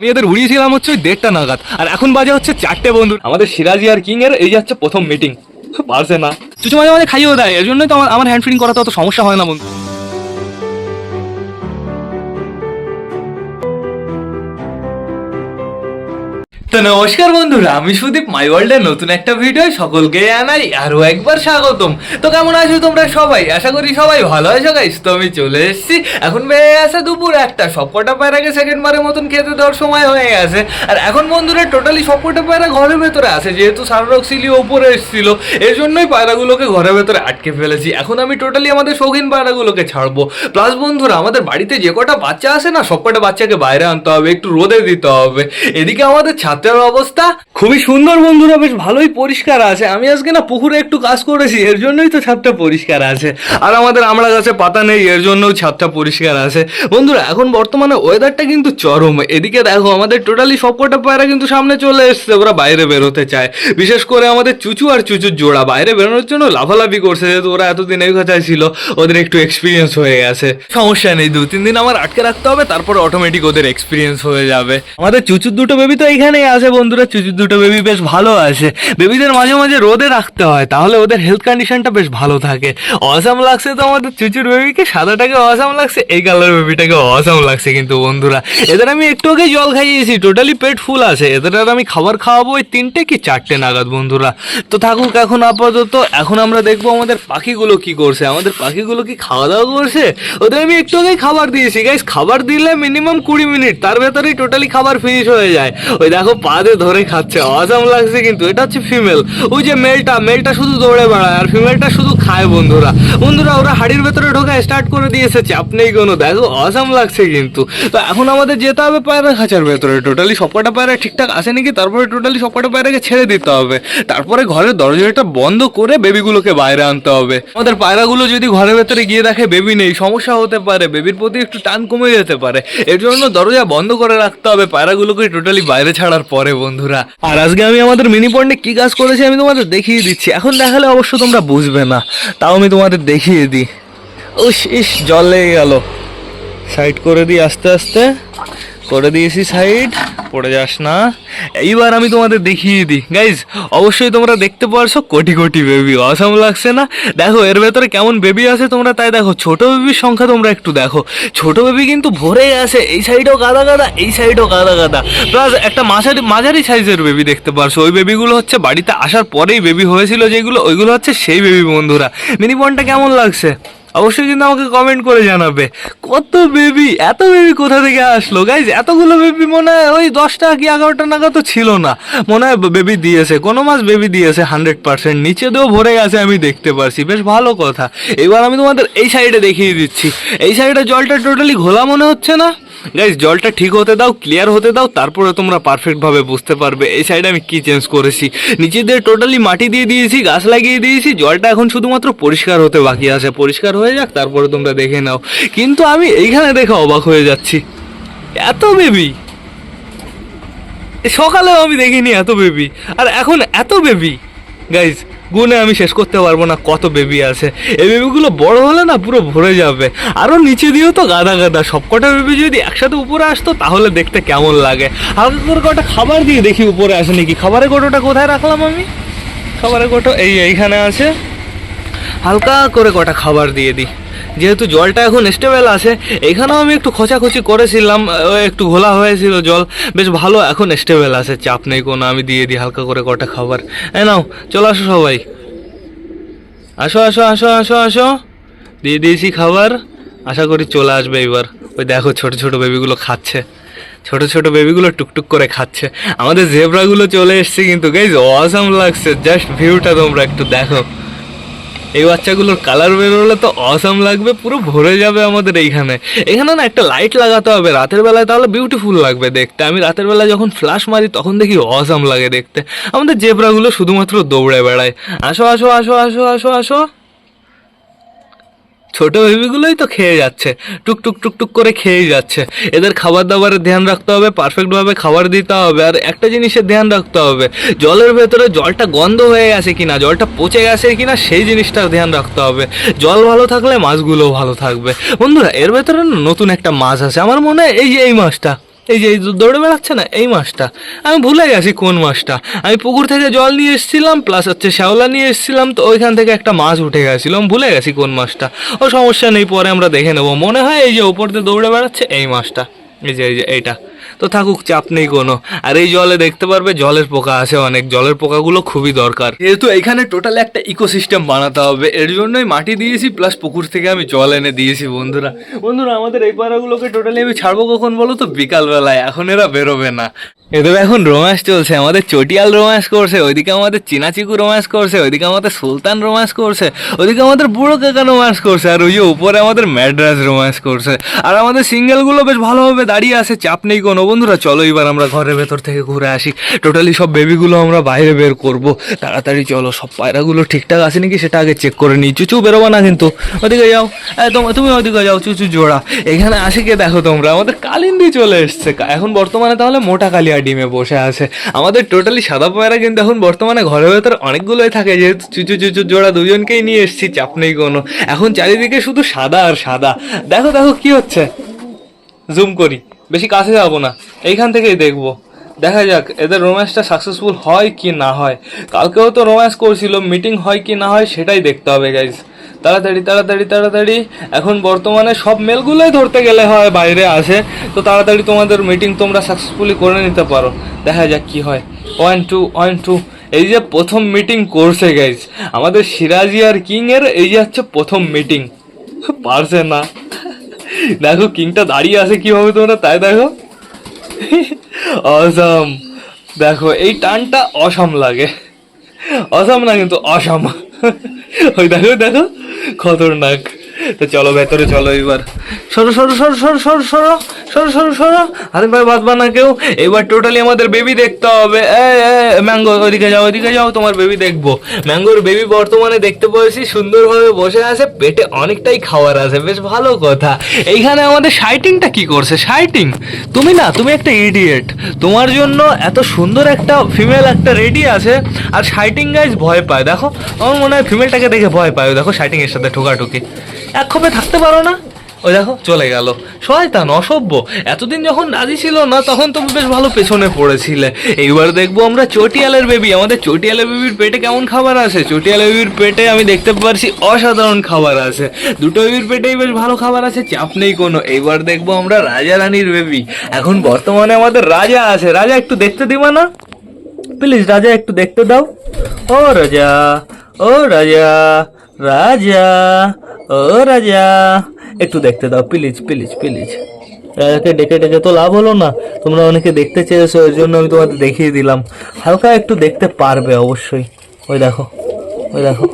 এদের উড়িয়েছিলাম হচ্ছে ওই দেড়টা নাগাদ। আর এখন বাজে হচ্ছে চারটে বন্ধু। আমাদের সিরাজি আর কিং এর এই যাচ্ছে প্রথম মিটিং পারছে না। চুচু মাঝে মাঝে খাইয়েও দেয়, এর জন্যই তো আমার হ্যান্ড ফিডিং করাতে অত সমস্যা হয় না বন্ধু। তো নমস্কার বন্ধুরা, আমি সুদীপ মাই ওয়ার্ল্ডের নতুন একটা ভিডিও সকলকে জানাই আরও একবার স্বাগতম। তো কেমন আছো তোমরা সবাই? আশা করি সবাই ভালো আছো গাইস তো আমি চলে এসেছি। এখন বেড়ে গেছে দুপুর একটা। সবকটা পায়রাকে সেকেন্ড বারের মতন খেতে দেওয়ার সময় হয়ে গেছে। আর এখন বন্ধুরা টোটালি সবকটা পায়রা ঘরের ভেতরে আছে। যেহেতু সাররক সিলি ওপরে এসেছিল, এর জন্যই পায়রাগুলোকে ঘরের ভেতরে আটকে ফেলেছি। এখন আমি টোটালি আমাদের শৌখিন পায়রাগুলোকে ছাড়বো। প্লাস বন্ধুরা, আমাদের বাড়িতে যে কটা বাচ্চা আছে না, সবকটা বাচ্চাকে বাইরে আনতে হবে, একটু রোদে দিতে হবে। এদিকে আমাদের ছাত্রের অবস্থা খুবই সুন্দর বন্ধুরা, বেশ ভালোই পরিষ্কার আছে। আমি আজকে না পুকুরে একটু কাজ করেছি, এর জন্যই তো ছাদটা পরিষ্কার আছে। আর আমাদের আমড়া গাছে পাতা নেই, এর জন্যও ছাদটা পরিষ্কার আছে। বন্ধুরা, এখন বর্তমানে ওয়েদারটা কিন্তু চরম। এদিকে দেখো, আমাদের টোটালি সবকটা পায়রা কিন্তু সামনে চলে এসছে, ওরা বাইরে বেরোতে চায়। বিশেষ করে আমাদের চুচু আর চুচুর জোড়া, বাইরে বেরোনোর জন্য লাফালাফি করছে, যেহেতু ওরা এতদিন এই কথায় ছিল, ওদের একটু এক্সপিরিয়েন্স হয়ে গেছে। সমস্যা নেই দু তিন দিন আমার আটকে রাখতে হবে, তারপর অটোমেটিক ওদের এক্সপিরিয়েন্স হয়ে যাবে। আমাদের চুচুর দুটো বেবি তো এখানেই আছে বন্ধুরা চুচুর দুটো বেবি বেশ ভালো আছে। বেবিদের মাঝে মাঝে রোদে রাখতে হয়, তাহলে ওদের হেলথ কন্ডিশনটা বেশ ভালো থাকে। অসাম লাগছে তো আমাদের চুচুর বেবিকে সাদাটাকে অসাম লাগছে, এই কালার বেবিটাকে অসাম লাগছে কিন্তু বন্ধুরা। এদের আমি একটু আগে জল খাইয়েছি টোটালি পেট ফুল আছে। এদের আর আমি খাবার খাওয়াবো ওই তিনটে কি চারটে নাগাদ বন্ধুরা। তো থাকুক এখন আপাতত, এখন আমরা দেখব আমাদের পাখিগুলো কি করছে। আমাদের পাখিগুলো কি খাওয়া দাওয়া করছে? ওদের আমি একটু আগেই খাবার দিয়েছি। গাইস খাবার দিলে মিনিমাম কুড়ি মিনিট, তার ভেতরেই টোটালি খাবার ফিনিশ হয়ে যায়। ওই দেখো পাদে ধরে খাচ্ছে অসাম লাগছে কিন্তু, এটা হচ্ছে ফিমেল ওই যে মেলটা মেলটা শুধু দৌড়ে বেড়ায়, আর ফিমেলটা শুধু খায় বন্ধুরা। বন্ধুরা, ওরা হাড়ির ভেতরে ঢোকা স্টার্ট করে দিয়েছে চাপ নেই কোনো দেখো অসাম লাগছে কিন্তু। তো এখন আমাদের যেতে হবে পায়রা খাঁচার ভেতরে টোটালি সবকটা পায়রা ঠিকঠাক আসে নাকি? তারপরে টোটালি সবকটা পায়রাকে ছেড়ে দিতে হবে। তারপরে ঘরের দরজাটা বন্ধ করে বেবিগুলোকে বাইরে আনতে হবে। আমাদের পায়রাগুলো যদি ঘরের ভেতরে গিয়ে দেখে বেবি নেই, সমস্যা হতে পারে বেবির প্রতি একটু টান কমে যেতে পারে। এর জন্য দরজা বন্ধ করে রাখতে হবে, পায়রাগুলোকে টোটালি বাইরে ছাড়ার পরে বন্ধুরা। আর আজকে আমি আমাদের মিনি পন্ডে কি কাজ করেছি আমি তোমাদের দেখিয়ে দিচ্ছি। এখন দেখালে অবশ্য তোমরা বুঝবে না। তাও আমি তোমাদের দেখিয়ে দিই। উস, ইস, জল লেগে গেল। সাইড করে দিই আস্তে আস্তে। করে দিয়েছি সাইড পড়ে যাস না। এইবার আমি তোমাদের দেখিয়ে দিই। গাইজ অবশ্যই তোমরা দেখতে পারছ কোটি কোটি বেবি অসম লাগছে না? দেখো, এর ভেতরে কেমন বেবি আছে তোমরা তাই দেখো। ছোট বেবির সংখ্যা তোমরা একটু দেখো। ছোট বেবি কিন্তু ভরে আছে। এই সাইডেও গাদা গাদা, এই সাইডেও গাদা গাদা। প্লাস একটা মাঝারি মাঝারি সাইজের বেবি দেখতে পারছ। ওই বেবিগুলো হচ্ছে বাড়িতে আসার পরেই বেবি হয়েছিল যেগুলো, ওইগুলো হচ্ছে সেই বেবি বন্ধুরা। মিনি পয়েন্টটা কেমন লাগছে? অবশ্যই কিন্তু আমাকে কমেন্ট করে জানাবে। কত বেবি এত বেবি কোথা থেকে আসলো? গাইজ এতগুলো বেবি মনে হয় ওই দশটা কি এগারোটা নাগাদ তো ছিল না। মনে হয় বেবি দিয়েছে, কোনো মাস বেবি দিয়েছে হান্ড্রেড পার্সেন্ট নিচে দিয়েও ভরে গেছে আমি দেখতে পারছি। বেশ ভালো কথা। এবার আমি তোমাদের এই সাইডে দেখিয়ে দিচ্ছি। এই সাইডে জলটা টোটালি ঘোলা মনে হচ্ছে না? গাইজ জলটা ঠিক হতে দাও ক্লিয়ার হতে দাও, তারপরে তোমরা পারফেক্ট ভাবে বুঝতে পারবে এই সাইডে আমি কি চেঞ্জ করেছি। নিচে দিয়ে টোটালি মাটি দিয়ে দিয়েছি, গাছ লাগিয়ে দিয়েছি, জলটা এখন শুধুমাত্র পরিষ্কার হতে বাকি আছে। পরিষ্কার হয়ে যাক, তারপরে তোমরা দেখে নাও। কিন্তু আমি এইখানে দেখে অবাক হয়ে যাচ্ছি। এত বেবি সকালেও আমি দেখিনি এত বেবি আর এখন এত বেবি গাইজ গুনে আমি শেষ করতে পারব না, কত বেবি আছে। এই বেবিগুলো বড় হলে না পুরো ভরে যাবে। আরও নিচে দিয়েও তো গাদা গাদা সবকটা বেবি যদি একসাথে উপরে আসতো, তাহলে দেখতে কেমন লাগে। হালকা করে কটা খাবার দিয়ে দেখি উপরে আসে নাকি। খাবারের গোটোটা কোথায় রাখলাম আমি? খাবারের গোটো এই এইখানে আছে। হালকা করে কটা খাবার দিয়ে দিই। যেহেতু জলটা এখন স্টেবেল আছে, এখানেও আমি একটু খোঁচাখুচি করেছিলাম একটু ঘোলা হয়েছিল জল। বেশ ভালো এখন স্টেবেল আছে, চাপ নেই কোনো, আমি দিয়ে দিই হালকা করে কটা খাবার। এই নাও, চলে আসো সবাই। আসো আসো আসো আসো আসো। দিয়ে দিয়েছি খাবার, আশা করি চলে আসবে এবার ওই দেখো ছোট ছোট বেবিগুলো খাচ্ছে। ছোট ছোট বেবিগুলো টুকটুক করে খাচ্ছে। আমাদের জেব্রাগুলো চলে এসছে কিন্তু গাইজ অসাম লাগছে। জাস্ট ভিউটা তোমরা একটু দেখো। এই বাচ্চাগুলোর কালার বেরোলে তো অসম লাগবে, পুরো ভরে যাবে আমাদের এইখানে। এখানে না একটা লাইট লাগাতে হবে, রাতের বেলায় তাহলে বিউটিফুল লাগবে দেখতে। আমি রাতের বেলায় যখন ফ্ল্যাশ মারি, তখন দেখি অসম লাগে দেখতে। আমাদের জেবরাগুলো শুধুমাত্র দৌড়ে বেড়ায়। আসো আসো আসো আসো আসো আসো। ছোট বেবিগুলোই তো খেয়ে যাচ্ছে। টুক টুক টুক টুক করে খেয়েই যাচ্ছে। এদের খাবার দাবারের ধ্যান রাখতে হবে পারফেক্টভাবে খাবার দিতে হবে, আর একটা জিনিসের ধ্যান রাখতে হবে। জলের ভেতরে জলটা গন্ধ হয়ে গেছে কিনা, জলটা পচে গেছে কিনা, সেই জিনিসটার ধ্যান রাখতে হবে। জল ভালো থাকলে মাছগুলোও ভালো থাকবে। বন্ধুরা, এর ভেতরে নতুন একটা মাছ আছে। আমার মনে হয় এই যে এই মাছটা। এই যে দৌড়ে বেড়াচ্ছে না, এই মাছটা আমি ভুলে গেছি কোন মাছটা আমি পুকুর থেকে জল নিয়ে এসেছিলাম প্লাস হচ্ছে শ্যাওলা নিয়ে এসেছিলাম, তো ওইখান থেকে একটা মাছ উঠে গেছিল। আমি ভুলে গেছি কোন মাছটা ও সমস্যা নেই, পরে আমরা দেখে নেব। মনে হয় এই যে ওপর দিয়ে দৌড়ে বেড়াচ্ছে, এই মাছটা এই যে এই যে, এইটা। তো থাকুক, চাপ নেই কোনো। আর এই জলে দেখতে পারবে, জলের পোকা আছে অনেক। জলের পোকাগুলো খুবই দরকার। যেহেতু এখানে টোটাল একটা ইকোসিস্টেম বানাতে হবে, এর জন্যই মাটি দিয়েছি প্লাস পুকুর থেকে আমি জল এনে দিয়েছি, বন্ধুরা। বন্ধুরা, আমাদের এই পাড়াগুলোকে টোটালি আমি ছাড়বো কখন বলো তো? বিকালবেলায়। এখন এরা বেরোবে না। এদের এখন রোম্যান্স চলছে। আমাদের চটিয়াল রোম্যান্স করছে, ওইদিকে আমাদের চিনাচিকু রোম্যান্স করছে, ওইদিকে আমাদের সুলতান রোম্যান্স করছে, ওইদিকে আমাদের বুড়ো কাকা রোম্যান্স করছে, আর ওই যে উপরে আমাদের ম্যাড্রাস রোম্যান্স করছে। আর আমাদের সিঙ্গেলগুলো বেশ ভালোভাবে দাঁড়িয়ে আছে, চাপ নেই কোনো। বন্ধুরা, চলো এবার আমরা ঘরের ভেতর থেকে ঘুরে আসি। টোটালি সব বেবিগুলো আমরা বাইরে বের করব। তাড়াতাড়ি চলো, সব পায়রাগুলো ঠিকঠাক আছে নাকি সেটা আগে চেক করে নিই। চুচু, বেরোবা না কিন্তু। ওদিকে যাও। তুমি ওদিকে যাও, চুচু জোড়া। এখানে আসে কে দেখো তোমরা? আমাদের কালিন্দি চলে এসছে। এখন বর্তমানে তাহলে মোটা কালিয়া ডিমে বসে আছে। আমাদের টোটালি সাদা পায়রা কিন্তু এখন বর্তমানে ঘরের ভেতর অনেকগুলোই থাকে। যেহেতু চুচু চুচু জোড়া দুজনকেই নিয়ে এসেছি, চাপ নেই কোনো। এখন চারিদিকে শুধু সাদা আর সাদা। দেখো দেখো কি হচ্ছে। জুম করি। বেশি কাছে যাব না। এইখান থেকেই দেখব। দেখা যাক, এদের রোম্যান্সটা সাকসেসফুল হয় কি না হয়। কালকেও তো রোম্যান্স করছিল মিটিং হয় কি না হয় সেটাই দেখতে হবে গাইজ তাড়াতাড়ি তাড়াতাড়ি তাড়াতাড়ি। এখন বর্তমানে সব মেলগুলোই ধরতে গেলে হয়, বাইরে আসে তো তাড়াতাড়ি তোমাদের মিটিং তোমরা সাকসেসফুলি করে নিতে পারো। দেখা যাক কি হয়। ওয়ান টু ওয়ান টু এই যে প্রথম মিটিং করছে গাইজ আমাদের সিরাজি আর কিং এর এই যে হচ্ছে প্রথম মিটিং পারছে না। দেখো, কিংটা দাঁড়িয়ে আছে কি হবে তোমরা, তাই দেখো। অসম। দেখো, এই টানটা অসম লাগে। অসম না, কিন্তু অসম। ওই দেখো দেখো, খতরনাক। তো চলো ভেতরে চলো এবার। সরো সরো সরো সরো সরো সরো সরো সরো সরো। হাতে পায়ে বাঁধবা না কেউ এবার টোটালি আমাদের বেবি দেখতে হবে। ম্যাঙ্গো ওইদিকে যাও ওইদিকে যাও, তোমার বেবি দেখব। ম্যাঙ্গোর বেবি বর্তমানে দেখতে পেয়েছি সুন্দরভাবে বসে আছে, পেটে অনেকটাই খাওয়ার আছে, বেশ ভালো কথা। এইখানে আমাদের শাইটিংটা কি করছে? শাইটিং তুমি না, তুমি একটা ইডিয়েট তোমার জন্য এত সুন্দর একটা ফিমেল একটা রেডি আছে, আর শাইটিং গাইজ ভয় পায়। দেখো, আমার মনে হয় ফিমেলটাকে দেখে ভয় পায়। দেখো শাইটিং এর সাথে ঠোকাঠুকি। এক খপে থাকতে পারো না। ওই দেখো, চলে গেল। শয়তান, অসভ্য। এতদিন যখন রাজি ছিল না, তখন তুমি বেশ ভালো পেছনে পড়েছিলে। এইবার দেখব আমরা চটিয়ালের বেবি আমাদের চটিয়ালের বেবির পেটে কেমন খাবার আছে? চটিয়ালের বেবির পেটে আমি দেখতে পারছি অসাধারণ খাবার আছে। দুটো বেবির পেটেই বেশ ভালো খাবার আছে, চাপ নেই কোনো। এইবার দেখব আমরা রাজা রানীর বেবি এখন বর্তমানে আমাদের রাজা আছে। রাজা, একটু দেখতে দিবা না? প্লিজ রাজা, একটু দেখতে দাও। ও রাজা ও রাজা রাজা। ও রাজা, একটু দেখতে দাও প্লিজ প্লিজ প্লিজ রাজাকে ডেকে ডেকে তো লাভ হলো না, তোমরা অনেকে দেখতে চেয়েছো এর জন্য আমি তোমাদের দেখিয়ে দিলাম। হালকা একটু দেখতে পারবে অবশ্যই। ওই দেখো। ওই দেখো,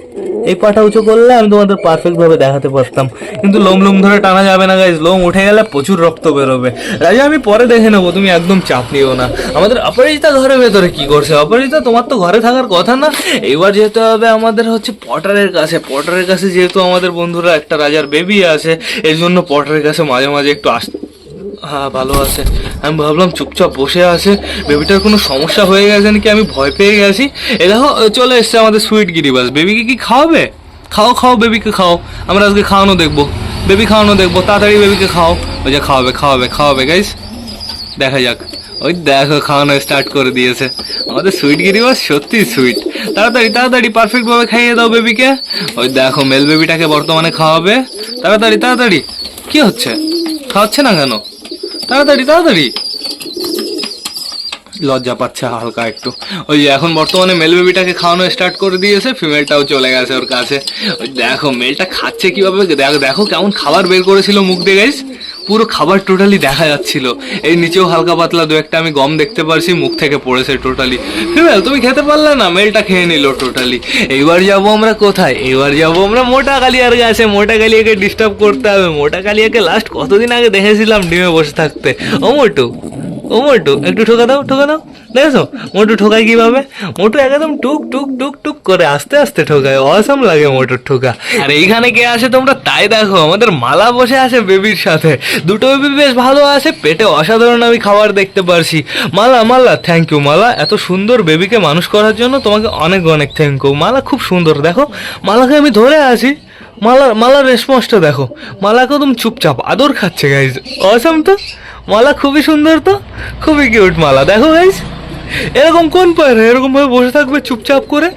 এই পাটা উঁচু করলে আমি তোমাদের পারফেক্ট ভাবে দেখাতে পারতাম। কিন্তু লোম লোম ধরে টানা যাবে না গাইজ লোম উঠে গেলে প্রচুর রক্ত বেরোবে। রাজা, আমি পরে দেখে নেব, তুমি একদম চাপ নিও না। আমাদের অপরাজিতা ঘরের ভেতরে কি করছে? অপরাজিতা, তোমার তো ঘরে থাকার কথা না। এবার যেতে হবে আমাদের হচ্ছে পটারের কাছে। পটারের কাছে যেহেতু আমাদের বন্ধুরা একটা রাজার বেবি আছে, এর জন্য পটারের কাছে মাঝে মাঝে একটু আস হ্যাঁ ভালো আছে। আমি ভাবলাম চুপচাপ বসে আছে। বেবিটার কোনো সমস্যা হয়ে গেছে নাকি? আমি ভয় পেয়ে গেছি। এ দেখো চলে এসছে আমাদের সুইট গিরিবাস। বেবিকে কি খাওয়াবে? খাও খাও, বেবিকে খাও। আমরা আজকে খাওয়ানো দেখব। বেবি খাওয়ানো দেখব। তাড়াতাড়ি বেবিকে খাও। ওই যে খাওয়াবে খাওয়াবে খাওয়াবে গাইস দেখা যাক। ওই দেখো, খাওয়ানো স্টার্ট করে দিয়েছে। আমাদের সুইট গিরিবাস সত্যি সুইট তাড়াতাড়ি তাড়াতাড়ি পারফেক্টভাবে খাইয়ে দাও বেবিকে। ওই দেখো মেল বেবিটাকে বর্তমানে খাওয়াবে। তাড়াতাড়ি তাড়াতাড়ি। কি হচ্ছে? খাওয়াচ্ছে না কেন? তাড়াতাড়ি তাড়াতাড়ি। লজ্জা পাচ্ছে হালকা একটু। ওই যে এখন বর্তমানে মেল বেবিটাকে খাওয়ানো স্টার্ট করে দিয়েছে ফিমেলটাও চলে গেছে ওর কাছে। দেখো, মেলটা খাচ্ছে কীভাবে? দেখো দেখো কেমন খাবার বের করেছিল মুখ দিয়ে গাইস পুরো খাবার টোটালি দেখা যাচ্ছিল। এই নিচেও হালকা পাতলা দু একটা আমি গম দেখতে পারছি, মুখ থেকে পড়েছে টোটালি ফিমেল, তুমি খেতে পারলে না, মেলটা খেয়ে নিল টোটালি এইবার যাব আমরা কোথায়? এইবার যাব আমরা মোটা কালিয়ার কাছে। মোটা কালিয়াকে ডিস্টার্ব করতে হবে। মোটা কালিয়াকে লাস্ট কতদিন আগে দেখেছিলাম ডিমে বসে থাকতে? ও মোটু ও মোটু একটু ঠোকা দাও ঠোকা দাও। দেখেছ? মোটু ঠোকায় কীভাবে? মোটু একদম টুক টুক টুক টুক করে আস্তে আস্তে ঠোকায়। অসম লাগে মোটুর ঠোকা। আর এইখানে কে আসে তোমরা? তাই দেখো, আমাদের মালা বসে আছে বেবির সাথে। দুটো বেবি বেশ ভালো আছে পেটে অসাধারণ আমি খাবার দেখতে পারছি। Mala Mala thank you Mala. এত সুন্দর বেবিকে মানুষ করার জন্য তোমাকে অনেক অনেক থ্যাংক ইউ মালা খুব সুন্দর, দেখো। মালাকে আমি ধরে আছি। মালা মালার রেসপন্সটা দেখো। মালা একদম চুপচাপ আদর খাচ্ছে গাইজ অসাম তো? মালা খুবই সুন্দর তো? খুবই কিউট মালা, দেখো গাইস এরকম কোন পায়রা? এরকম ভাবে বসে থাকবে চুপচাপ করে?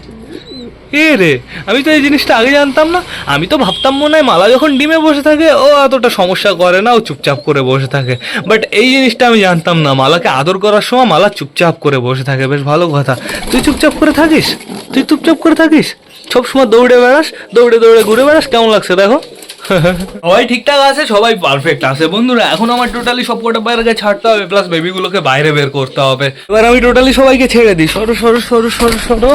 এ রে, আমি তো এই জিনিসটা আগে জানতাম না। আমি তো ভাবতাম মনে হয় মালা যখন ডিমে বসে থাকে, ও এতটা সমস্যা করে না, ও চুপচাপ করে বসে থাকে। বাট এই জিনিসটা আমি জানতাম না। মালাকে আদর করার সময় মালা চুপচাপ করে বসে থাকে। বেশ ভালো কথা। তুই চুপচাপ করে থাকিস? তুই চুপচাপ করে থাকিস? সব সময় দৌড়ে বেড়াস, দৌড়ে দৌড়ে ঘুরে বেড়াস, কেমন লাগছে দেখো? সবাই ঠিকঠাক আছে? সবাই পারফেক্ট আছে। বন্ধুরা, এখন আমার টোটালি সব কটা বাইরে ছাড়তে হবে প্লাস বেবিগুলোকে বাইরে বের করতে হবে। এবার আমি টোটালি সবাইকে ছেড়ে দিই। সরো সরো সরো সরো সরো।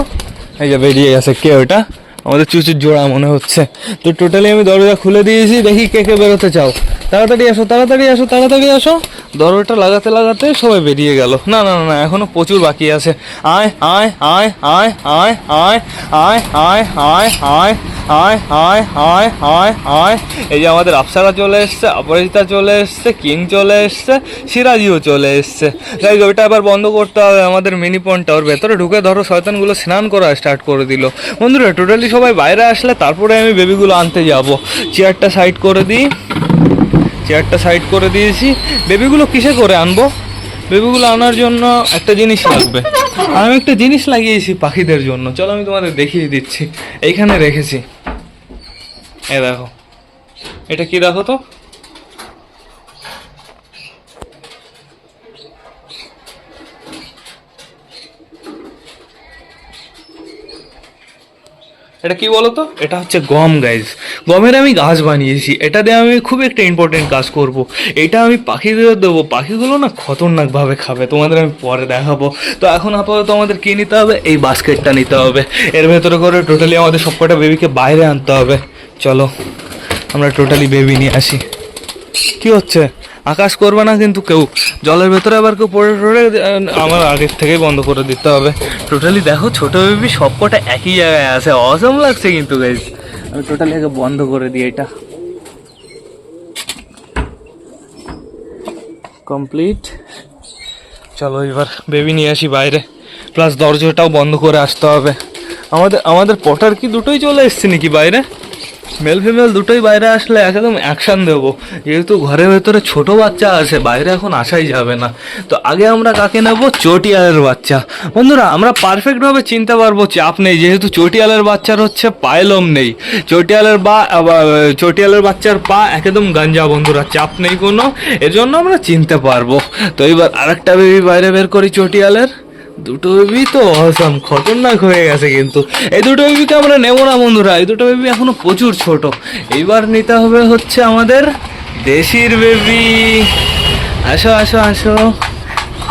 এই যে বেরিয়ে গেছে কে ওটা আমাদের চুচুর জোড়া মনে হচ্ছে তো টোটালি আমি দরজা খুলে দিয়েছি দেখি কে কে বেরোতে চাও তাড়াতাড়ি আসো তাড়াতাড়ি আসো তাড়াতাড়ি আসো দরজাটা লাগাতে লাগাতে সবাই বেরিয়ে গেল না না না, এখনও প্রচুর বাকি আছে আয় আয় আয় আয় আয় আয় আয় আয় আয় আয় আয় আয় আয় আয় আয় এই যে আমাদের আফসারা চলে এসছে অপরাজিতা চলে এসছে কিং চলে এসছে সিরাজিও চলে এসছে তাই ওইটা আবার বন্ধ করতে হবে আমাদের মিনি পয়েন্টটা ওর ভেতরে ঢুকে ধরো শয়তানগুলো স্নান করা স্টার্ট করে দিল বন্ধুরা টোটালি সবাই বাইরে আসলে তারপরে আমি বেবিগুলো আনতে যাব। চেয়ারটা সাইড করে দিই। চেয়ারটা সাইড করে দিয়েছি। বেবিগুলো কিসে করে আনব? বেবিগুলো আনার জন্য একটা জিনিস লাগবে। আমি একটা জিনিস লাগিয়েছি পাখিদের জন্য। চলো আমি তোমাদের দেখিয়ে দিচ্ছি। এইখানে রেখেছি। এ দেখো। এটা কি দেখো তো? এটা কি বলো তো? এটা হচ্ছে গম গাইজ গমের আমি গাছ বানিয়েছি। এটা দিয়ে আমি খুব একটা ইম্পর্টেন্ট কাজ করব। এটা আমি পাখিদের দেবো। পাখিগুলো না খতরনাকভাবে খাবে। তোমাদের আমি পরে দেখাবো। তো এখন আপাতত আমাদের কি নিতে হবে? এই বাস্কেটটা নিতে হবে। এর ভেতরে করে টোটালি আমাদের সবকটা বেবিকে বাইরে আনতে হবে। চলো, আমরা টোটালি বেবি নিয়ে আসি। কি হচ্ছে? আকাশ করবে না, কিন্তু কেউ। জলের ভেতরে আবার কেউ পড়ে টড়ে আমার আগের থেকেই বন্ধ করে দিতে হবে। টোটালি দেখো, ছোট বেবি সবকটা একই জায়গায় আছে। অসম লাগছে কিন্তু গাইজ আমি টোটালি আগে বন্ধ করে দিই এটা। কমপ্লিট চলো এবার বেবি নিয়ে আসি বাইরে। প্লাস দরজাটাও বন্ধ করে আসতে হবে। আমাদের আমাদের পটার কি দুটোই চলে এসছে নাকি বাইরে? মেল ফিমেল দুটোই বাইরে আসলে একদম অ্যাকশন দেবো। যেহেতু ঘরের ভেতরে ছোট বাচ্চা আছে, বাইরে এখন আসাই যাবে না। তো আগে আমরা কাকে নেব? চটিয়ালের বাচ্চা। বন্ধুরা, আমরা পারফেক্টভাবে চিনতে পারব চাপ নেই, যেহেতু চটিয়ালের বাচ্চার হচ্ছে পায়লম নেই। চটিয়ালের বা চটিয়ালের বাচ্চার পা একদম গাঞ্জা বন্ধুরা, চাপ নেই কোনো। এজন্য আমরা চিনতে পারব। তো এবার আরেকটা বেবি বাইরে বের করি চটিয়ালের। দুটো বেবি তো অসম খতরনাক হয়ে গেছে কিন্তু। এই দুটো বেবিকে আমরা নেব না বন্ধুরা, এই দুটো বেবি এখনও প্রচুর ছোট। এইবার নিতে হবে হচ্ছে আমাদের দেশির বেবি। আসো আসো আসো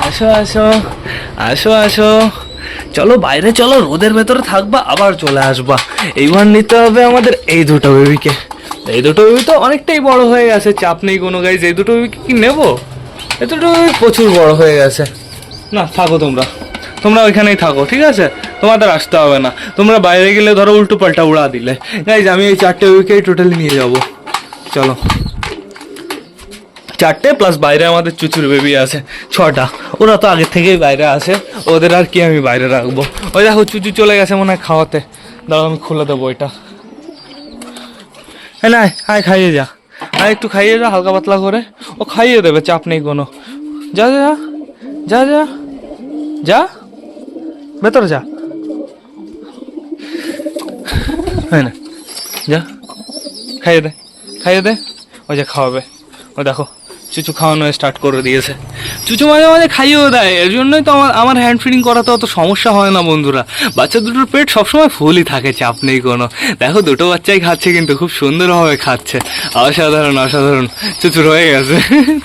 আসো আসো আসো আসো। চলো বাইরে, চলো, রোদের ভেতরে থাকবা, আবার চলে আসবা। এইবার নিতে হবে আমাদের এই দুটো বেবিকে। এই দুটো বেবি তো অনেকটাই বড় হয়ে গেছে, চাপ নেই কোনো গাইজ এই দুটো বেবিকে কি নেব? এই দুটো প্রচুর বড় হয়ে গেছে। না, থাকো তোমরা। তোমরা ওইখানেই থাকো, ঠিক আছে? তোমাদের আসতে হবে না। তোমরা বাইরে গেলে ধরো উল্টো পাল্টা উড়া দিলে। গাইজ আমি এই চারটে উইকেই টোটালি নিয়ে যাব। চলো। চারটে প্লাস বাইরে আমাদের চুচুর বেবি আছে, ছটা। ওরা তো আগের থেকেই বাইরে আছে। ওদের আর কি আমি বাইরে রাখব? ওই দেখো, চুচু চলে গেছে মনে হয় খাওয়াতে। দাঁড়াও, আমি খুলে দেবো এটা। হ্যাঁ না, আয়, খাইয়ে যা। আয়, একটু খাইয়ে যা, হালকা পাতলা করে। ও খাইয়ে দেবে, চাপ নেই কোনো। যা যা যা যা যা। ভেতরে যা। হ্যাঁ না, যা। খাইয়ে দে খাইয়ে দে। ওই যে খাওয়াবে। ও দেখো, চুচু খাওয়ানো স্টার্ট করে দিয়েছে। চুচু মাঝে মাঝে খাইয়েও দেয়। এর জন্যই তো আমার আমার হ্যান্ড ফিডিং করাতে অত সমস্যা হয় না বন্ধুরা। বাচ্চা দুটোর পেট সবসময় ফুলই থাকে, চাপ নেই কোনো। দেখো, দুটো বাচ্চাই খাচ্ছে কিন্তু খুব সুন্দরভাবে খাচ্ছে। অসাধারণ অসাধারণ। চুচুর হয়ে গেছে।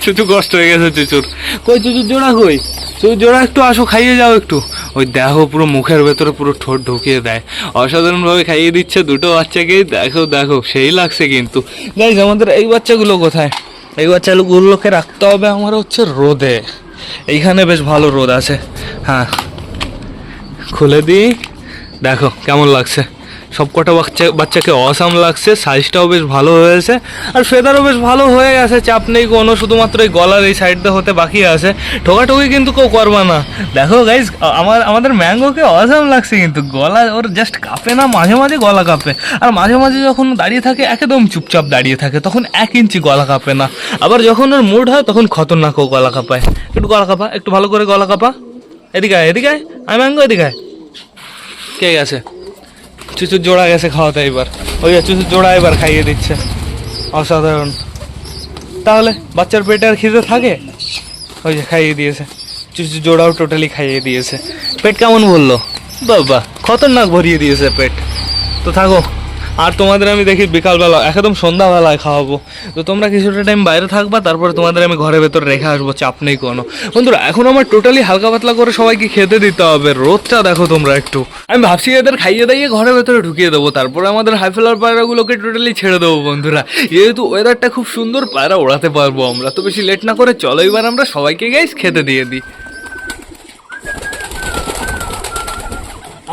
চুচু কষ্ট হয়ে গেছে চুচুর। কই চুচুর জোড়া কই? চুচুর জোড়া একটু আসো, খাইয়ে যাও একটু। ওই দেহ পুরো মুখের ভেতরে পুরো ঠোঁট ঢুকিয়ে দেয়। অসাধারণভাবে খাইয়ে দিচ্ছে দুটো বাচ্চাকেই দেখো দেখো, সেই লাগছে কিন্তু। গাইজ আমাদের এই বাচ্চাগুলো কোথায়? এই বাচ্চাগুলোকে রাখতে হবে আমার হচ্ছে রোদে। এইখানে বেশ ভালো রোদ আছে। হ্যাঁ। খুলে দিই। দেখো, কেমন লাগছে। সব কটা বাচ্চা, বাচ্চাকে অসাম লাগছে সাইজটাও বেশ ভালো হয়েছে, আর ফেদারও বেশ ভালো হয়ে গেছে, চাপ নেই কোনো, শুধুমাত্র এই গলার এই সাইডটা হতে বাকি আছে। ঠোকাঠুকি কিন্তু কেউ করবা না। দেখো গাইজ আমার, আমাদের ম্যাঙ্গোকে অসাম লাগছে কিন্তু, গলা ওর জাস্ট কাঁপে না, মাঝে মাঝে গলা কাঁপে। আর মাঝে মাঝে যখন দাঁড়িয়ে থাকে, একদম চুপচাপ দাঁড়িয়ে থাকে, তখন এক ইঞ্চি গলা কাঁপে না। আবার যখন ওর মুড হয়, তখন খতরনাকও গলা কাঁপায়। একটু গলা কাঁপা, একটু ভালো করে গলা কাঁপা। এদিকে এদিকে আয়। আমি ম্যাঙ্গো, এদিকে আয়। কে গেছে? চুচুর জোড়া গেছে খাওয়াতে এবার। ওই চুচুর জোড়া এবার খাইয়ে দিচ্ছে। অসাধারণ। তাহলে বাচ্চার পেটে আর খিদে থাকে? ওই যে খাইয়ে দিয়েছে। চুচুর জোড়াও টোটালি খাইয়ে দিয়েছে। পেট কেমন বলল? বাবা, খতরনাক ভরিয়ে দিয়েছে পেট। তো থাকো। আর তোমাদের আমি দেখি বিকালবেলা, একদম সন্ধ্যাবেলায় খাওয়াবো। তো তোমরা কিছুটা টাইম বাইরে থাকবা, তারপরে তোমাদের আমি ঘরের ভেতর রেখে আসব, চাপ নেই কোনো। বন্ধুরা, এখন আমার টোটালি হালকা পাতলা করে সবাইকে খেতে দিতে হবে, রোদটা দেখো তোমরা একটু। আমি ভাবছি এদের খাইয়ে দাইয়ে ঘরের ভেতরে ঢুকিয়ে দেবো, তারপরে আমাদের হাই ফ্লাওয়ার পায়রাগুলোকে টোটালি ছেড়ে দেবো, বন্ধুরা। যেহেতু ওয়েদারটা খুব সুন্দর, পায়রা ওড়াতে পারব আমরা। তো বেশি লেট না করে চলো এবার আমরা সবাইকে গাইস খেতে দিয়ে দিই।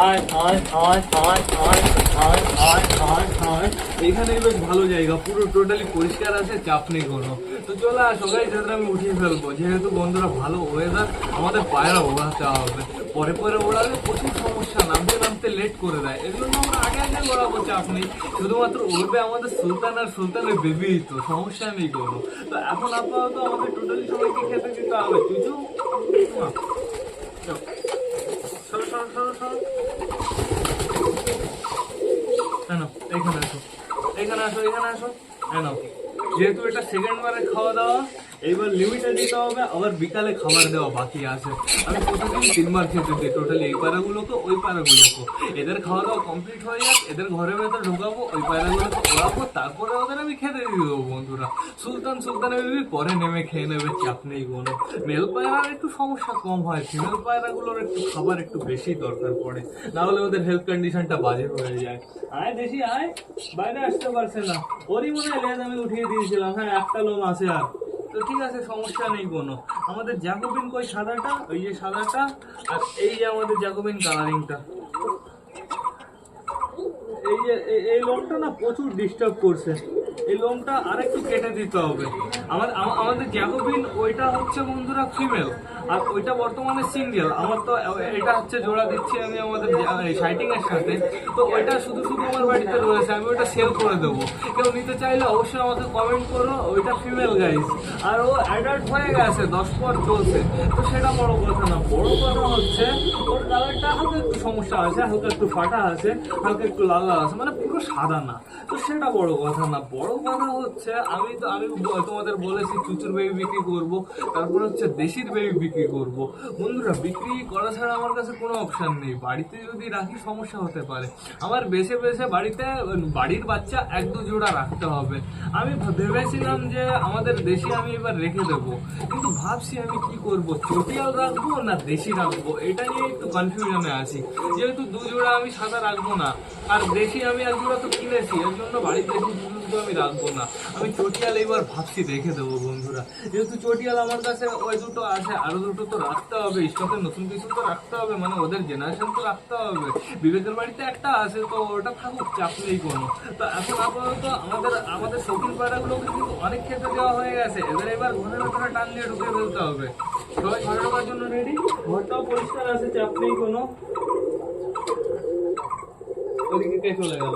আয় আয় আয় আয় আয় আয় আয় আয় আয় এখানে বেশ ভালো জায়গা পুরো টোটালি পরিষ্কার আছে চাপ নেই কোনো। তো চলে আসো গাই যাতে আমি উঠিয়ে ফেলব। যেহেতু বন্ধুরা ভালো ওয়েদার আমাদের পায়রা ওড়াতে হবে। পরে পরে ওড়ালে প্রচুর সমস্যা নামতে নামতে লেট করে দেয়। জন্য আমরা আগে আগে ওড়াবো চাপ নেই। শুধুমাত্র উড়বে আমাদের সুলতান আর সুলতানের বেবি তো সমস্যা নেই কোনো। তো এখন আপাতত আমাদের টোটালি সবাইকে খেতে দিতে হবে। মা, সরো সরো সরো সরো। কেন এখানে আসো। এখানে আসো এখানে আসো। হ্যাঁ যেহেতু এটা সেকেন্ড বারে খাওয়া দাওয়া এইবার লিমিটে দিতে হবে, আবার বিকালে খাবার দেওয়া বাকি আছে। আমি প্রতিদিন তিনবার খেতে দিই টোটালি এই পায়রাগুলোকে ওই পায়রাগুলোকে এদের খাওয়া দাওয়া কমপ্লিট হয়ে যাক, এদের ঘরের ভেতর ঢোকাবো, ওই পায়রাগুলোকে ওড়াবো, তারপরে ওদের আমি খেতে দিয়ে দেবো, বন্ধুরা। সুলতান সুলতানের বেবি পরে নেমে খেয়ে নেবে, চাপ নেই কোনো। মেল পায়রার একটু সমস্যা কম হয় ফিমেল পায়রাগুলোর একটু খাবার একটু বেশি দরকার পড়ে। না হলে ওদের হেলথ কন্ডিশনটা বাজে হয়ে যায়। আয় দেশি, আয়। বাইরে আসতে পারছে না। ওরই মনে হয় লেজ আমি উঠিয়ে দিয়েছিলাম হ্যাঁ একটা লোম আছে আর। তো ঠিক আছে, সমস্যা নেই কোনো। আমাদের জ্যাকোবিন কই, সাদাটা? ওই যে সাদাটা, আর এই যে আমাদের জ্যাকোবিন কালারিংটা। এই যে এই- লোমটা না প্রচুর ডিস্টার্ব করছে। এই লোমটা আরেকটু কেটে দিতে হবে। আমার আমাদের জ্যাকোবিন ওইটা হচ্ছে বন্ধুরা ফিমেল আর ওইটা বর্তমানে সিঙ্গেল আমার তো, এটা হচ্ছে জোড়া দিচ্ছি আমি আমাদের সাইটিং এর সাথে। তো ওইটা শুধু শুধু আমার বাড়িতে রয়েছে, আমি ওইটা সেল করে দেবো। কেউ নিতে চাইলে অবশ্যই আমাকে কমেন্ট করো, ওইটা ফিমেল গাইস আর ও অ্যাডাল্ট হয়ে গেছে, দশ পর চলছে। তো সেটা বড় কথা না, বড় কথা হচ্ছে, ওর কালারটা হালকা একটু সমস্যা আছে, হালকা একটু ফাটা আছে, হালকা একটু লাল লাল আছে মানে পুরো সাদা না। তো সেটা বড় কথা না, বড় কথা হচ্ছে, আমি তো, আমি তোমাদের বলেছি, চুচুর বেবি বিক্রি করব, তারপর হচ্ছে দেশির বেবি বিক্রি করব। বন্ধুরা, বিক্রি করা ছাড়া আমার কাছে কোনো অপশান নেই। বাড়িতে যদি রাখি, সমস্যা হতে পারে। আমার বেছে বেছে বাড়িতে বাড়ির বাচ্চা এক দু জোড়া রাখতে হবে। আমি ভেবেছিলাম যে আমাদের দেশি আমি এবার রেখে দেবো। কিন্তু ভাবছি আমি কি করব? চটিয়াল রাখব না দেশি রাখব? এটা নিয়ে একটু কনফিউশনে আছি। যেহেতু দু জোড়া আমি সাদা রাখব না। আর দেশি আমি এক জোড়া তো কিনেছি, এর জন্য বাড়ির দুটো আমি রাখব না। আমি চটিয়াল এবার ভাবছি রেখে দেবো বন্ধুরা। যেহেতু চটিয়াল আমার কাছে ওই দুটো আছে, আরও দুটো তো রাখতে হবে। স্টকে নতুন কিছু তো রাখতে হবে মানে ওদের জেনারেশন তো রাখতে হবে। বিবেকের বাড়িতে একটা আছে, তো ওটা থাকুক, চাপ নেই কোনো। তো এখন আপাতত আমাদের আমাদের শৌখিন পায়রাগুলোকে কিন্তু অনেক ক্ষেত্রে দেওয়া হয়ে গেছে। এদের এবার ঘরের ভেতরে টান দিয়ে ঢুকে ফেলতে হবে। সবাই ঘরে ঢোকার জন্য রেডি ঘরটাও পরিষ্কার আছে, চাপ নেই কোনো। ওদিকে চলে গেল?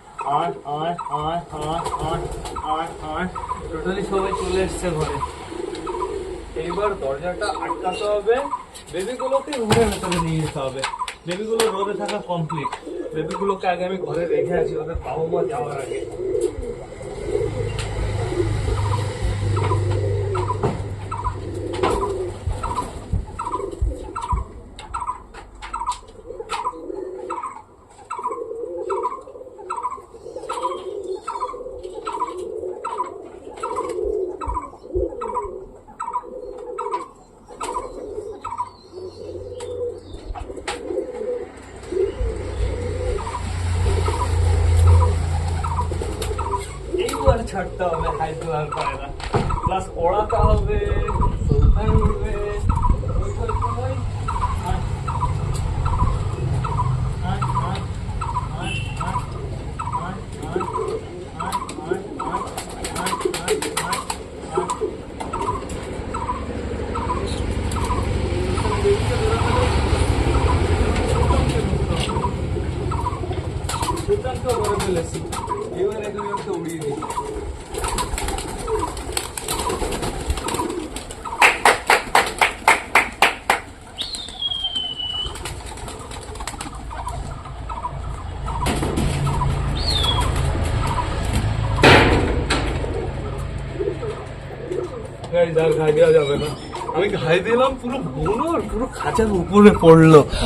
আয় আট আট আট আট আট আট টোটালি সবাই চলে এসছে ঘরে। এইবার দরজাটা আটকাতে হবে। বেবিগুলোকে রুমের ভেতরে নিয়ে যেতে হবে। বেবিগুলো রোদে থাকা কমপ্লিট বেবিগুলোকে আগে আমি ঘরে রেখে আছি ওদের বাবা মা যাওয়ার আগে। 嗯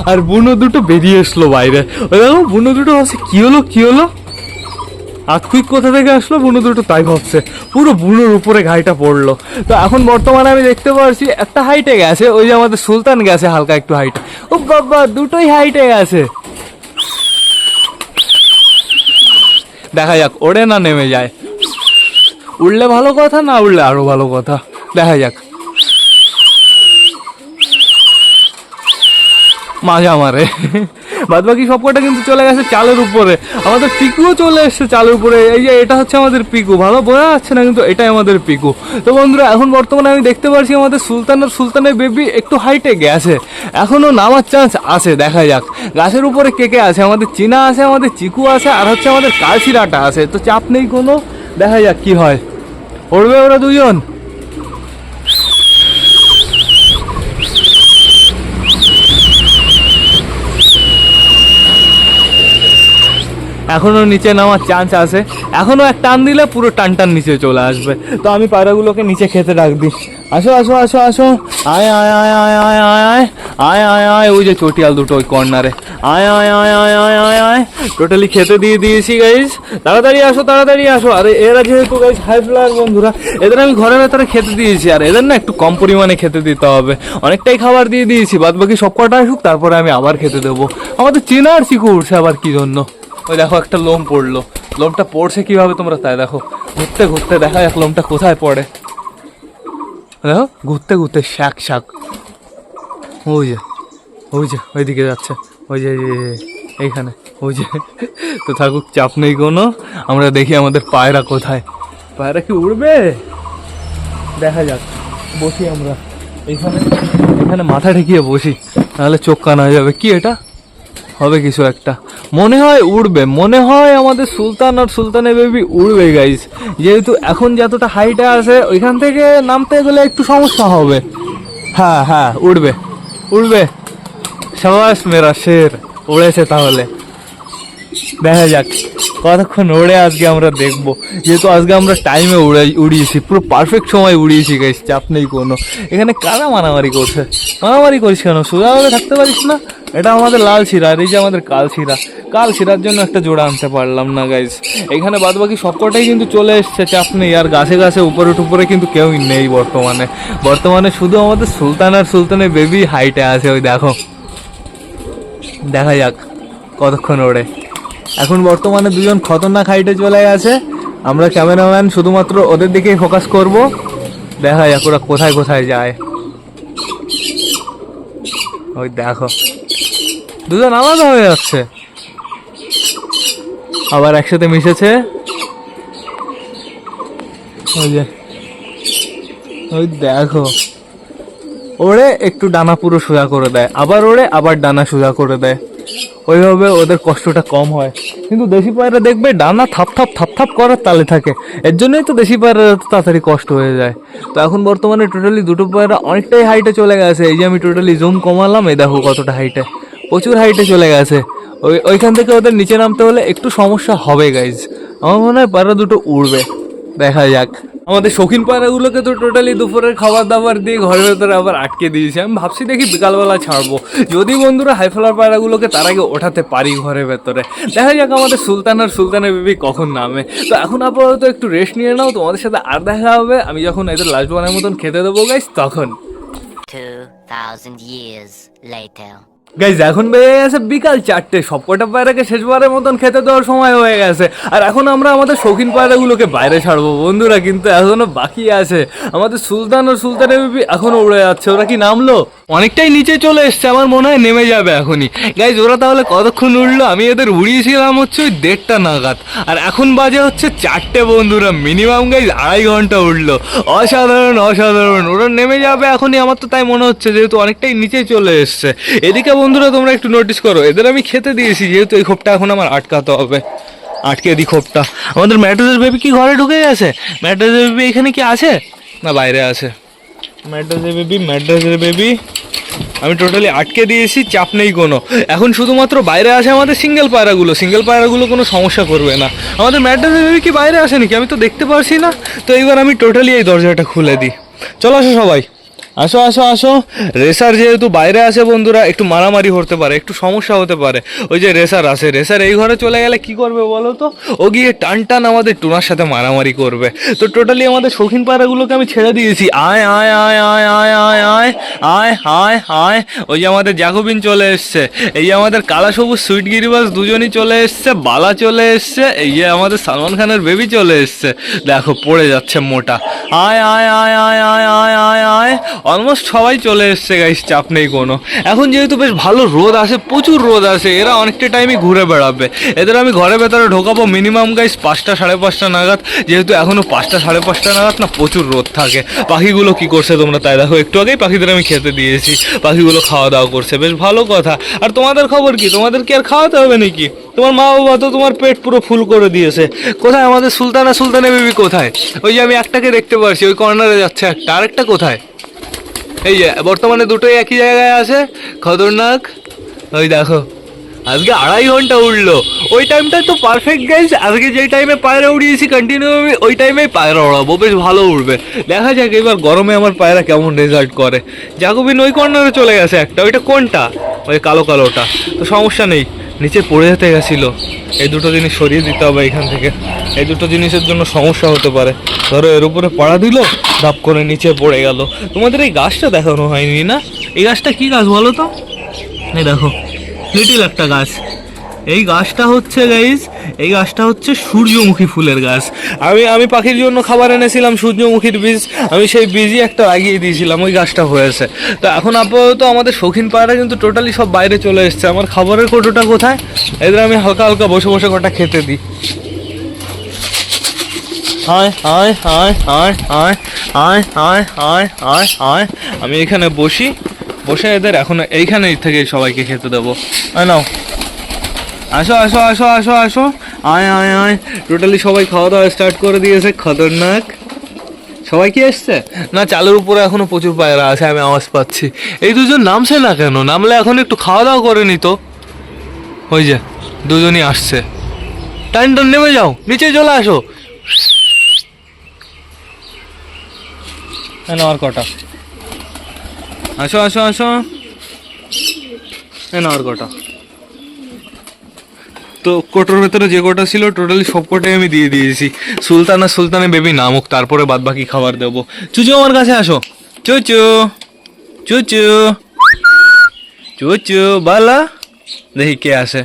আর বুনো দুটো বেরিয়ে এসলো বাইরে। বুনো দুটো ভাবছে, কি হলো কি হলো? আতকুইক কোথা থেকে আসলো? বুনো দুটো তাই ভাবছে, পুরো বুনোর উপরে ঘাইটা পড়ল। তো এখন বর্তমানে আমি দেখতে পাচ্ছি একটা হাইটে গেছে, ওই যে আমাদের সুলতান গেছে হালকা একটু হাইটে ও বাবা, দুটোই হাইটে গেছে। দেখা যাক, ওড়ে না নেমে যায়। উড়লে ভালো কথা, না উড়লে আরও ভালো কথা? দেখা যাক। মাজা মারে বাদ বাকি সবকটা কিন্তু চলে গেছে চালের উপরে। আমাদের পিকুও চলে এসছে চালের উপরে। এই যে, এটা হচ্ছে আমাদের পিকু। ভালো বোঝা যাচ্ছে না কিন্তু এটাই আমাদের পিকু। তো বন্ধুরা, এখন বর্তমানে আমি দেখতে পাচ্ছি আমাদের সুলতান আর সুলতানের বেবি একটু হাইটে গেছে। এখনও নামার চান্স আছে, দেখা যাক। গাছের উপরে কে কে আছে? আমাদের চীনা আছে, আমাদের চিকু আছে, আর হচ্ছে আমাদের কালচিরাটা আছে। তো চাপ নেই কোনো। দেখা যাক কি হয়। উড়বে ওরা দুজন? এখনও নিচে নামার চান্স আছে এখনও এক টান দিলে পুরো টান টান নিচে চলে আসবে তো আমি পায়রাগুলোকে নিচে খেতে রাখবি আসো আসো আসো আসো আয় আয় আয় আয় আয় আয় আয় আয় আয় আয় ওই যে চটিয়াল দুটো ওই কর্নারে আয় আয় আয় আয় আয় আয় আয় টোটালি খেতে দিয়ে দিয়েছি গাইজ তাড়াতাড়ি আসো তাড়াতাড়ি আসো আরে এরা যেহেতু গাইজ হাই ফ্লার বন্ধুরা এদের আমি ঘরের ভেতরে খেতে দিয়েছি আর এদের না একটু কম পরিমাণে খেতে দিতে হবে অনেকটাই খাবার দিয়ে দিয়েছি বাদ বাকি সব কটা আসুক তারপরে আমি আবার খেতে দেবো আমাদের চেনা আর চিকু উঠছে আবার কি জন্য ওই দেখো একটা লোম পড়ল। লোমটা পড়ছে কীভাবে তোমরা তাই দেখো। ঘুরতে ঘুরতে দেখা যাক লোমটা কোথায় পড়ে। দেখো ঘুরতে ঘুরতে শাক শাক। ওই যে ওই যে ওইদিকে যাচ্ছে। ওই যে, এইখানে ওই যে। তো থাকুক চাপ নেই কোনো। আমরা দেখি আমাদের পায়রা কোথায়। পায়রা কি উড়বে? দেখা যাক। বসি আমরা। এখানে এখানে মাথা ঠেকিয়ে বসি। তাহলে চোখ কানা হয়ে যাবে। কি এটা? হবে কিছু একটা। মনে হয় উড়বে, মনে হয় আমাদের সুলতান আর সুলতানের বেবি উড়বে গাইস যেহেতু এখন যতটা হাইটে আছে, ওইখান থেকে নামতে গেলে একটু সমস্যা হবে। হ্যাঁ হ্যাঁ উড়বে উড়বে। সবাস মেরা শের, উড়েছে তাহলে। দেখা যাক, কতক্ষণ ওড়ে আজকে আমরা দেখব। যেহেতু আজকে আমরা টাইমে উড়ে উড়িয়েছি, পুরো পারফেক্ট সময় উড়িয়েছি গাইস চাপ নেই কোনো। এখানে কারা মারামারি করছে? মারামারি করিস কেন? সোজাভাবে থাকতে পারিস না? এটা আমাদের লাল শিরা, আর এই যে আমাদের কাল শিরা। কাল শিরার জন্য একটা জোড়া আনতে পারলাম না গাইস এখানে বাদ বাকি সবকটাই কিন্তু চলে এসছে, চাপ নেই। আর গাছে গাছে উপরে টুপরে কিন্তু কেউই নেই বর্তমানে। বর্তমানে শুধু আমাদের সুলতান আর সুলতানের বেবি হাইটে আছে, ওই দেখো। দেখা যাক কতক্ষণ ওড়ে। এখন বর্তমানে দুজন খতরনাক হাইটে চলে গেছে। আমরা ক্যামেরাম্যান শুধুমাত্র ওদের দিকেই ফোকাস করব। দেখা যাক ওরা কোথায় কোথায় যায়। ওই দেখো। দুজন আলাদা হয়ে যাচ্ছে। আবার একসাথে মিশেছে। ওই যে, ওই দেখো। ওরে একটু ডানা পুরো সোজা করে দেয়, আবার ওরে আবার ডানা সোজা করে দেয়। ওইভাবে ওদের কষ্টটা কম হয়। কিন্তু দেশি পায়রা দেখবে ডানা থাপ থাপ থাপ থাপ করার তালে থাকে। এর জন্যই তো দেশি পায়রা তাড়াতাড়ি কষ্ট হয়ে যায়। তো এখন বর্তমানে টোটালি দুটো পায়রা অনেকটাই হাইটে চলে গেছে। এই যে আমি টোটালি জুম কমালাম, এই দেখো কতটা হাইটে প্রচুর হাইটে চলে গেছে। ওই ওইখান থেকে ওদের নিচে নামতে হলে একটু সমস্যা হবে গাইজ আমার মনে হয় পায়রা দুটো উড়বে। দেখা যাক। আমাদের শৌখিন পায়রাগুলোকে তো টোটালি দুপুরের খাবার দাবার দিয়ে ঘরের ভেতরে আবার আটকে দিয়েছি। আমি ভাবছি দেখি বিকালবেলা ছাড়বো। যদি বন্ধুরা হাইফ্লার পায়রাগুলোকে তার আগে ওঠাতে পারি ঘরের ভেতরে। দেখা যাক আমাদের সুলতান আর সুলতানের বেবি কখন নামে। তো এখন আপাতত একটু রেস্ট নিয়ে নাও তোমাদের সাথে আর দেখা হবে। আমি যখন এদের লাস্ট বানের মতন খেতে দেবো গাইস তখন। 2,000 years later. গাইজ এখন বেজে গেছে বিকাল চারটে। সবকটা পায়রাকে শেষবারের মতন খেতে দেওয়ার সময় হয়ে গেছে। আর এখন আমরা আমাদের শৌখিন পায়রাগুলোকে বাইরে ছাড়বো। বন্ধুরা, কিন্তু এখনও বাকি আছে। আমাদের সুলতান ও সুলতানের বিবি এখনও উড়ে যাচ্ছে। ওরা কি নামলো? অনেকটাই নিচে চলে এসছে। আমার মনে হয় নেমে যাবে এখনই। গাইজ ওরা তাহলে কতক্ষণ উঠল আমি এদের উড়িয়েছিলাম হচ্ছে ওই দেড়টা নাগাদ। আর এখন বাজে হচ্ছে চারটে, বন্ধুরা। মিনিমাম গাইজ আড়াই ঘণ্টা উঠল অসাধারণ অসাধারণ। ওরা নেমে যাবে এখনই। আমার তো তাই মনে হচ্ছে, যেহেতু অনেকটাই নিচে চলে এসছে। এদিকে বন্ধুরা, তোমরা একটু নোটিস করো, এদের আমি খেতে দিয়েছি, যেহেতু এই খোপটা এখন আমার আটকাতে হবে। আটকে দিই খোপটা। আমাদের ম্যাট্রেসের বেবি কি ঘরে ঢুকে গেছে? ম্যাট্রেসের বেবি এখানে কি আছে? না, বাইরে আছে। ম্যাট্রেসের বেবি ম্যাট্রেসের বেবি আমি টোটালি আটকে দিয়েছি, চাপ নেই কোনো। এখন শুধুমাত্র বাইরে আসে আমাদের সিঙ্গেল পায়রাগুলো। সিঙ্গেল পায়রাগুলো কোনো সমস্যা করবে না। আমাদের ম্যাট্রেসের বেবি কি বাইরে আসে নাকি? আমি তো দেখতে পারছি না। তো এইবার আমি টোটালি এই দরজাটা খুলে দিই চলো আসো সবাই। আসো আসো আসো রেসার যেহেতু বাইরে আছে বন্ধুরা একটু মারামারি হতে পারে একটু সমস্যা হতে পারে ওই যে রেসার আছে রেসার এই ঘরে চলে গেলে কি করবে বলো তো ও গিয়ে টান টান আমাদের টুনার সাথে মারামারি করবে তো টোটালি আমাদের শৌখিন পায়রাগুলোকে আমি ছেড়ে দিয়েছি আয় আয় আয় আয় আয় আয় আয় আয় আয় আয় ওই যে আমাদের জাকবিন চলে এসছে এই যে আমাদের কালা সবুজ সুইট গিরিবাস দুজনই চলে এসছে বালা চলে এসছে এই যে আমাদের সালমান খানের বেবি চলে এসছে দেখো পড়ে যাচ্ছে মোটা আয় আয় আয় আয় আয় আয় আয় আয় অলমোস্ট সবাই চলে এসছে গাইস চাপ নেই কোনো। এখন যেহেতু বেশ ভালো রোদ আসে, প্রচুর রোদ আসে, এরা অনেকটা টাইমই ঘুরে বেড়াবে। এদের আমি ঘরের ভেতরে ঢোকাবো মিনিমাম গাইস পাঁচটা সাড়ে পাঁচটা নাগাদ। যেহেতু এখনও পাঁচটা সাড়ে পাঁচটা নাগাদ না, প্রচুর রোদ থাকে। পাখিগুলো কি করছে তোমরা তাই দেখো, একটু আগেই পাখিদের আমি খেতে দিয়েছি। পাখিগুলো খাওয়া দাওয়া করছে, বেশ ভালো কথা। আর তোমাদের খবর কি? তোমাদের কি আর খাওয়াতে হবে নাকি? তোমার মা বাবা তো তোমার পেট পুরো ফুল করে দিয়েছে। কোথায় আমাদের সুলতানা সুলতানা বেবি কোথায়? ওই যে আমি একটাকে দেখতে পারছি, ওই কর্নারে যাচ্ছে একটা। আরেকটা কোথায়? এই যে, বর্তমানে দুটোই একই জায়গায় আছে, খতরনাক। ওই দেখো, আজকে আড়াই ঘণ্টা উঠল ওই টাইমটা তো পারফেক্ট গাইজ আজকে যেই টাইমে পায়রা উড়িয়েছি কন্টিনিউ আমি ওই টাইমেই পায়রা উড়াবো, বেশ ভালো উড়বে। দেখা যাক এবার গরমে আমার পায়রা কেমন রেজাল্ট করে। জাগুবিন ওই কর্নারে চলে গেছে একটা, ওইটা কোনটা? ওই কালো কালোটা, তো সমস্যা নেই। নিচে পড়ে যেতে গেছিল। এই দুটো জিনিস সরিয়ে দিতে হবে এখান থেকে। এই দুটো জিনিসের জন্য সমস্যা হতে পারে। ধরো এর উপরে পাড়া দিল, ধাপ করে নিচে পড়ে গেল। তোমাদের এই গাছটা দেখানো হয়নি না? এই গাছটা কি গাছ বলো তো? এই দেখো লিটিল একটা গাছ। এই গাছটা হচ্ছে গাইজ এই গাছটা হচ্ছে সূর্যমুখী ফুলের গাছ। আমি আমি পাখির জন্য খাবার এনেছিলাম, সূর্যমুখীর বীজ। আমি সেই বীজই একটা লাগিয়ে দিয়েছিলাম, ওই গাছটা হয়েছে। তো এখন আপাতত আমাদের শৌখিন পায়রা কিন্তু টোটালি সব বাইরে চলে এসছে। আমার খাবারের কোটোটা কোথায়? এদের আমি হালকা হালকা বসে বসে কটা খেতে দিই। আয় আয় আয় আয় আয় আয় আয় আয় আয় আয়। আমি এখানে বসি, বসে এদের এখন এইখানে থেকে সবাইকে খেতে দেবো। নাও। আসো আসো আসো আসো আসো। আয় আয় আয়। টোটালি সবাই খাওয়া দাওয়া স্টার্ট করে দিয়েছে খতরনাক। সবাই কি এসছে? না চালের উপরে এখনও প্রচুর পায়রা আছে আমি আওয়াজ পাচ্ছি। এই দুজন নামছে না কেন? নামলে এখন একটু খাওয়া দাওয়া করে নিত। ওই যে দুজনই আসছে। টাইম টাইম নেমে যাও। নিচে চলে আসো। আর কটা। আসো আসো আসো। আর কটা। তো কোটোর ভেতরে যে কটা ছিল টোটালি সব কটাই আমি দিয়ে দিয়েছি। সুলতানা সুলতানে বেবি নামুক তারপরে বাদ বাকি খাবার দেবো। চুচু আমার কাছে আসো। চুচু চুচু চুচু, বালা। দেখি কে আসে।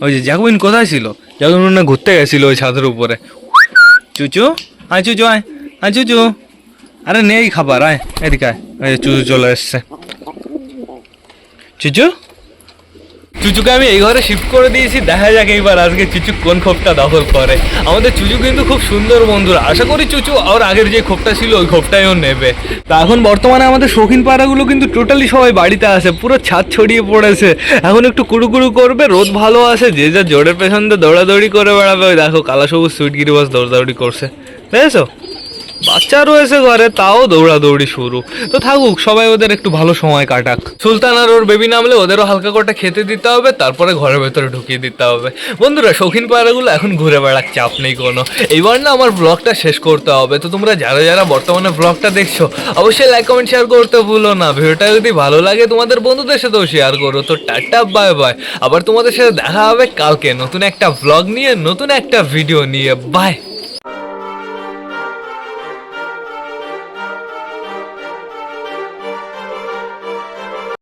ওই যে জাগুইন কোথায় ছিল? জাগুইন না ঘুরতে গেছিল ওই ছাদের উপরে। চুচু, আয় চুচু, আয় আয় চুচু। আরে নেই খাবার, আয়, এদিকে আয়। যে চুচু চলে এসছে। চুচু? চুচুকে আমি এই ঘরে শিফট করে দিয়েছি, দেখা যাক এইবার আজকে চুচু কোন খোপটা দখল করে। আমাদের চুচু কিন্তু খুব সুন্দর বন্ধুরা। আশা করি চুচু আর আগের যে খোপটা ছিল, ওই খোপটাই ও নেবে। তা এখন বর্তমানে আমাদের শৌখিন পাড়াগুলো কিন্তু টোটালি সবাই বাড়িতে আছে, পুরো ছাদ ছড়িয়ে পড়েছে। এখন একটু কুড়ুকুড়ু করবে, রোদ ভালো আছে, যে যা জোরের পেছন দিয়ে দৌড়াদৌড়ি করে বেড়াবে। ওই দেখো, কালা সবুজ সুইট গিরিবাস দৌড়াদৌড়ি করছে। বুঝেছ বাচ্চা রয়েছে ঘরে, তাও দৌড়াদৌড়ি শুরু। তো থাকুক, সবাই ওদের একটু ভালো সময় কাটাক। সুলতান আর ওর বেবি নামলে ওদেরও হালকা করে খেতে দিতে হবে, তারপরে ঘরের ভেতরে ঢুকিয়ে দিতে হবে। বন্ধুরা, শৌখিন পায়রাগুলো এখন ঘুরে বেড়াক, চাপ নেই কোনো। এইবার না আমার ব্লগটা শেষ করতে হবে। তো তোমরা যারা যারা বর্তমানে ব্লগটা দেখছ, অবশ্যই লাইক কমেন্ট শেয়ার করতে ভুলো না। ভিডিওটা যদি ভালো লাগে, তোমাদের বন্ধুদের সাথেও শেয়ার করো। তো টাটা বাই বাই আবার তোমাদের সাথে দেখা হবে কালকে নতুন একটা ব্লগ নিয়ে, নতুন একটা ভিডিও নিয়ে। বাই